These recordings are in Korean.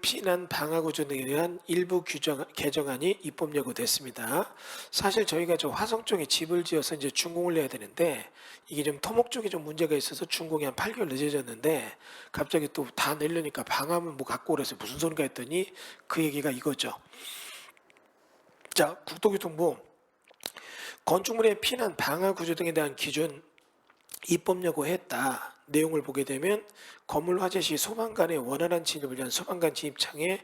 피난 방화 구조 등에 대한 일부 규정, 개정안이 입법 예고됐습니다. 사실 저희가 저 화성 쪽에 집을 지어서 이제 준공을 해야 되는데 이게 좀 토목 쪽에 좀 문제가 있어서 준공이 한 8개월 늦어졌는데 갑자기 또 다 내려니까 방화문 뭐 갖고 오래서 무슨 소리가 했더니 그 얘기가 이거죠. 자, 국토교통부 건축물의 피난 방화 구조 등에 대한 기준 입법 예고했다. 내용을 보게 되면 건물 화재 시 소방관의 원활한 진입을 위한 소방관 진입창에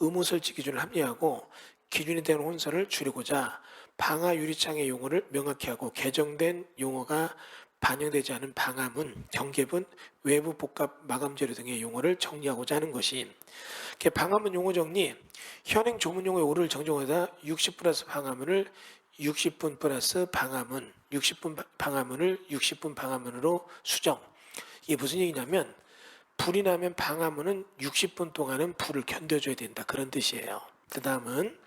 의무 설치 기준을 합리하고 기준에 대한 혼선을 줄이고자 방화 유리창의 용어를 명확히 하고 개정된 용어가 반영되지 않은 방화문, 경계분, 외부 복합 마감 재료 등의 용어를 정리하고자 하는 것이 방화문 용어 정리 현행 조문 용어의 오를 정정하다 60 플러스 방화문을 60분 플러스 방화문, 60분 바- 방화문을 60분 방화문으로 수정. 이게 무슨 얘기냐면 불이 나면 방화문은 60분 동안은 불을 견뎌줘야 된다 그런 뜻이에요. 그 다음은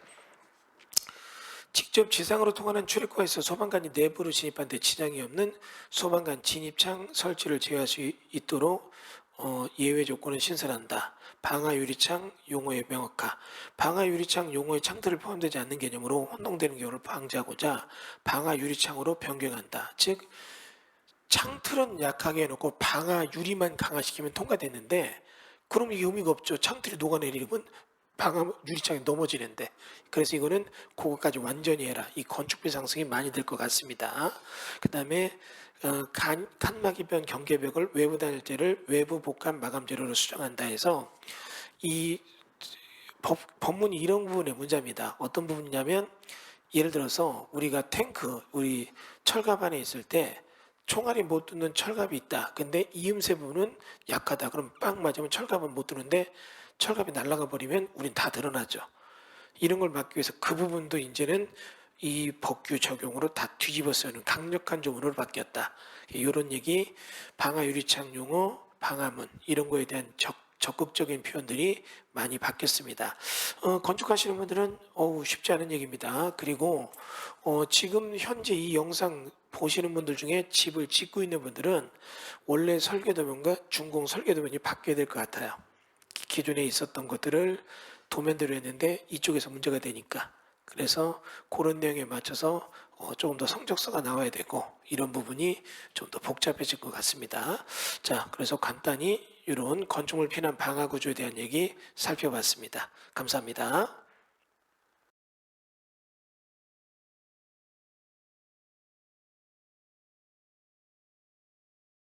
직접 지상으로 통하는 출입구에서 소방관이 내부로 진입한 데 지장이 없는 소방관 진입창 설치를 제외할 수 있도록 어, 예외 조건을 신설한다. 방화 유리창 용어의 명확화. 방화 유리창 용어의 창틀을 포함되지 않는 개념으로 혼동되는 경우를 방지하고자 방화 유리창으로 변경한다. 즉 창틀은 약하게 해놓고 방화 유리만 강화시키면 통과됐는데 그럼 이게 의미가 없죠. 창틀이 녹아내리면 방화 유리창이 넘어지는데 그래서 이거는 그거까지 완전히 해라. 이 건축비 상승이 많이 될 것 같습니다. 그 다음에 어, 간, 칸막이변 경계벽을 외부 단열재를 외부 복합 마감 재료로 수정한다 해서 이 법, 법문이 이런 부분의 문제입니다. 어떤 부분이냐면 예를 들어서 우리가 탱크 우리 철갑 안에 있을 때 총알이 못 뚫는 철갑이 있다. 근데 이음새 부분은 약하다. 그럼 빵 맞으면 철갑은 못 뚫는데 철갑이 날아가 버리면 우린 다 드러나죠. 이런 걸 막기 위해서 그 부분도 이제는 이 법규 적용으로 다 뒤집어 쓰는 강력한 조문으로 바뀌었다. 이런 얘기 방화 유리창 용어, 방화문 이런 거에 대한 적, 적극적인 표현들이 많이 바뀌었습니다. 어, 건축하시는 분들은 어우 쉽지 않은 얘기입니다. 그리고 어, 지금 현재 이 영상 보시는 분들 중에 집을 짓고 있는 분들은 원래 설계도면과 준공 설계도면이 바뀌어야 될 것 같아요. 기존에 있었던 것들을 도면대로 했는데 이쪽에서 문제가 되니까 그래서 그런 내용에 맞춰서 어, 조금 더 성적서가 나와야 되고 이런 부분이 좀 더 복잡해질 것 같습니다. 자, 그래서 간단히 이런 건축물 피난 방화 구조에 대한 얘기 살펴봤습니다. 감사합니다.